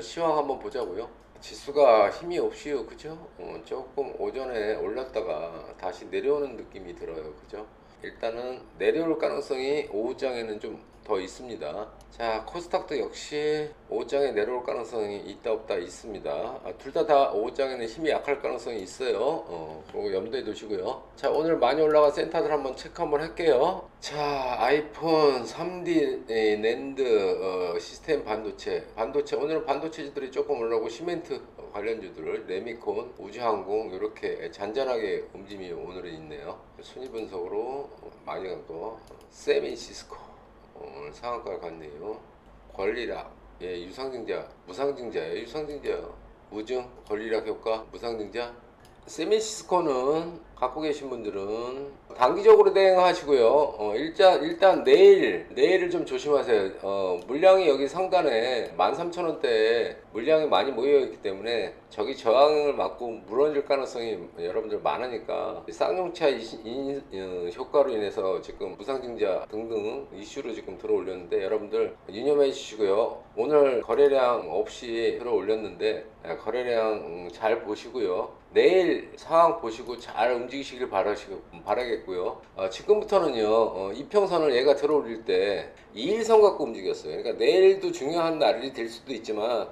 시황 한번 보자고요. 지수가 힘이 없이요, 그죠? 어, 조금 오전에 올랐다가 다시 내려오는 느낌이 들어요, 그죠? 일단은 내려올 가능성이 오후장에는 좀 더 있습니다. 자, 코스닥도 역시 오후장에 내려올 가능성이 있다 없다 있습니다. 아, 둘다다 오후장에는 힘이 약할 가능성이 있어요. 어, 그거 염두에 두시고요. 자, 오늘 많이 올라간 센터들 한번 체크 한번 할게요. 자, 아이폰 3D 에, 낸드 어, 시스템 반도체, 반도체 오늘은 반도체들이 조금 올라오고 시멘트 어, 관련주들, 레미콘, 우주항공 이렇게 잔잔하게 움직임이 오늘은 있네요. 순위 분석으로 많이 간거 세미시스코 오늘 상한가 갔네요. 권리락, 예, 유상증자, 무상증자예요. 유상증자, 우증, 권리락 효과, 무상증자. 세미시스코는 갖고 계신 분들은 단기적으로 대응하시고요. 어, 일단 일단 내일 내일을 좀 조심하세요. 어, 물량이 여기 상단에 13,000원대에 물량이 많이 모여 있기 때문에 저기 저항을 맞고 무너질 가능성이 여러분들 많으니까 쌍용차 어, 효과로 인해서 지금 무상증자 등등 이슈로 지금 들어올렸는데 여러분들 유념해 주시고요. 오늘 거래량 없이 들어올렸는데 아, 거래량 음, 잘 보시고요. 내일 상황 보시고 잘 움직이 시길 바라시고, 바라겠고요. 어, 지금부터는요, 어, 이평선을 얘가 들어올릴 때 2일선 갖고 움직였어요. 그러니까 내일도 중요한 날이 될 수도 있지만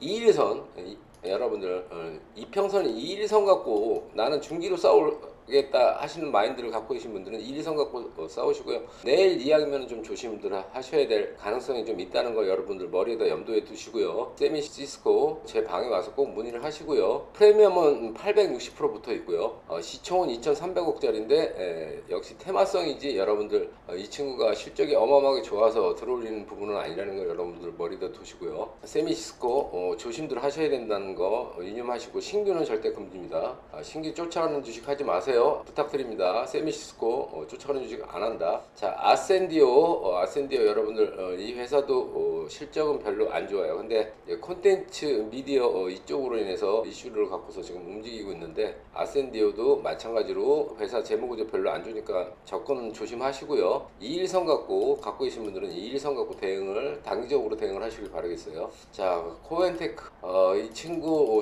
2일선, 이- 여러분들, 어, 이평선이 2일선 갖고 나는 중기로 싸우겠다 하시는 마인드를 갖고 계신 분들은 2일선 갖고 어, 싸우시고요. 내일 이야기면 좀 조심들 하셔야 될 가능성이 좀 있다는 거 여러분들 머리에다 염두에 두시고요. 세미시스코 제 방에 와서 꼭 문의를 하시고요. 프리미엄은 860% 붙어 있고요. 어, 시총은 2,300억짜리인데 역시 테마성이지 여러분들 어, 이 친구가 실적이 어마어마하게 좋아서 들어올리는 부분은 아니라는 거 여러분들 머리에다 두시고요. 세미시스코 어, 조심들 하셔야 된다는 거 어, 유념하시고 신규는 절대 금지입니다. 아, 신규 쫓아가는 주식 하지 마세요. 부탁드립니다. 세미시스코 어, 쫓아가는 주식 안 한다. 자 아센디오 어, 아센디오 여러분들 어, 이 회사도 어, 실적은 별로 안 좋아요. 근데 예, 콘텐츠 미디어 어, 이쪽으로 인해서 이슈를 갖고서 지금 움직이고 있는데 아센디오도 마찬가지로 회사 재무구조 별로 안 좋으니까 접근 조심하시고요. 2일선 갖고 갖고 계신 분들은 2일선 갖고 대응을 단기적으로 대응을 하시길 바라겠어요. 자 코엔테크 어, 이 친구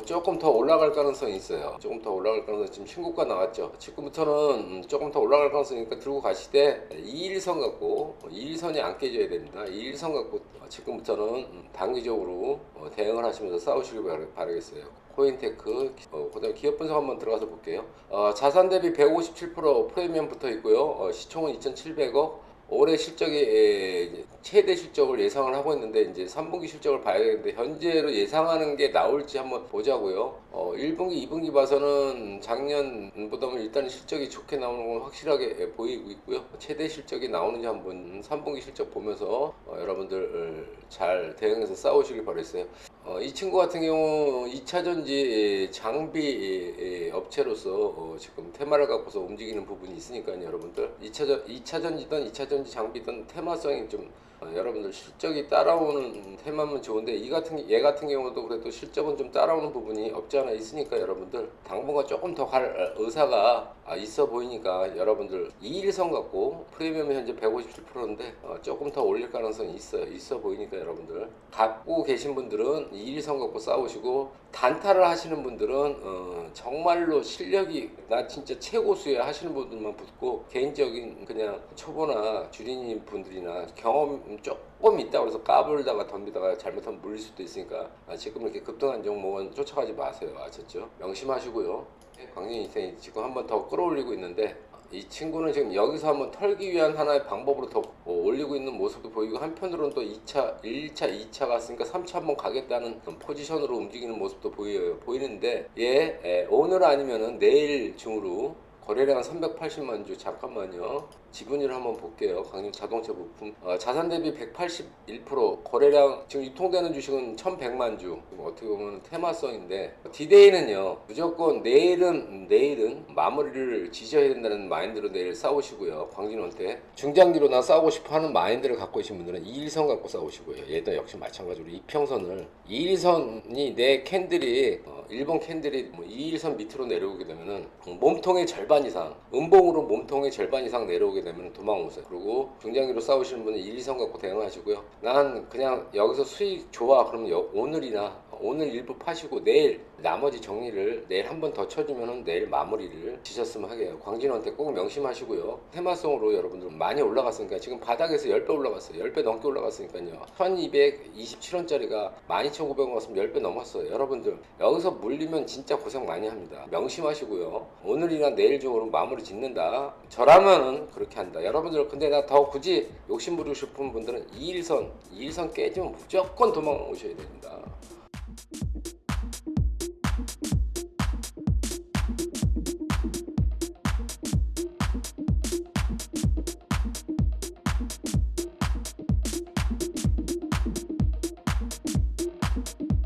조금 더 올라갈 가능성이 있어요. 조금 더 올라갈 가능성 지금 신고가 나왔죠. 지금부터는 음, 조금 더 올라갈 가능성이니까 들고 가시되 2일선 갖고 2일선이 안 깨져야 됩니다. 2일선 갖고 어, 지금부터는 음, 단기적으로 어, 대응을 하시면서 싸우시길 바라- 바라겠어요. 코인테크, 어, 그다음 기업 분석 한번 들어가서 볼게요. 어, 자산 대비 157% 프리미엄 붙어 있고요. 어, 시총은 2,700억. 올해 실적이 에, 이제 최대 실적을 예상을 하고 있는데 이제 3분기 실적을 봐야 되는데 현재로 예상하는 게 나올지 한번 보자고요. 어, 1분기, 2분기 봐서는 작년보다는 일단 실적이 좋게 나오는 건 확실하게 예, 보이고 있고요. 최대 실적이 나오는지 한번 3분기 실적 보면서 어, 여러분들 잘 대응해서 싸우시길 바랬어요. 어, 이 친구 같은 경우 2차전지 장비 예, 업체로서 어, 지금 테마를 갖고서 움직이는 부분이 있으니까요, 여러분들. 2차전, 2차전지든 2차전지 장비든 테마성이 좀 어, 여러분들 실적이 따라오는 테마면 좋은데 이 같은 얘 같은 경우도 그래도 실적은 좀 따라오는 부분이 없지 않아 있으니까 여러분들 당분간 조금 더 갈 의사가 아, 있어 보이니까 여러분들 2일선 갖고 프리미엄이 현재 157%인데 어, 조금 더 올릴 가능성이 있어요. 있어 보이니까 여러분들. 갖고 계신 분들은 2일선 갖고 싸우시고 단타를 하시는 분들은 어, 정말로 실력이 나 진짜 최고수야 하시는 분들만 붙고 개인적인 그냥 초보나 주린이 분들이나 경험 조금 있다고 해서 까불다가 덤비다가 잘못하면 물릴 수도 있으니까 아, 지금 이렇게 급등한 종목은 쫓아가지 마세요 아셨죠? 명심하시고요 광진 인생이 지금 한번 더 끌어올리고 있는데 이 친구는 지금 여기서 한번 털기 위한 하나의 방법으로 더 어, 올리고 있는 모습도 보이고 한편으로는 또 2차, 1차, 2차 갔으니까 3차 한번 가겠다는 포지션으로 움직이는 모습도 보여요. 보이는데 얘 에, 오늘 아니면은 내일 중으로 거래량은 380만 주 잠깐만요. 지분율 한번 볼게요. 강림 자동차 부품 어, 자산 대비 181% 거래량 지금 유통되는 주식은 1,100만 주. 어떻게 보면 테마성인데 디데이는요 무조건 내일은 내일은 마무리를 지셔야 된다는 마인드로 내일 싸우시고요. 광진원태 중장기로 나 싸우고 싶어하는 마인드를 갖고 계신 분들은 2일선 갖고 싸우시고요. 얘도 역시 마찬가지로 이평선을 2일선이 내 캔들이 어, 일본 캔들이 뭐 2일선 밑으로 내려오게 되면은 몸통의 절반 이상 음봉으로 몸통의 절반 이상 내려오게 되면 도망 오세요. 그리고 중장기로 싸우시는 분은 1, 2선 갖고 대응하시고요. 난 그냥 여기서 수익 좋아 그러면 여- 오늘이나 오늘 일부 파시고 내일 나머지 정리를 내일 한 번 더 쳐주면은 내일 마무리를 지셨으면 하게요. 광진원한테 꼭 명심하시고요. 테마성으로 여러분들 많이 올라갔으니까 지금 바닥에서 10배 올라갔어요. 10배 넘게 올라갔으니까요. 1227원짜리가 12,900원 갔으면 10배 넘었어요. 여러분들 여기서 물리면 진짜 고생 많이 합니다. 명심하시고요. 오늘이나 내일 중으로 마무리 짓는다. 저라면은 그렇게 한다. 여러분들 근데 나 더 굳이 욕심 부리고 싶은 분들은 2일선, 2일선 깨지면 무조건 도망 오셔야 됩니다.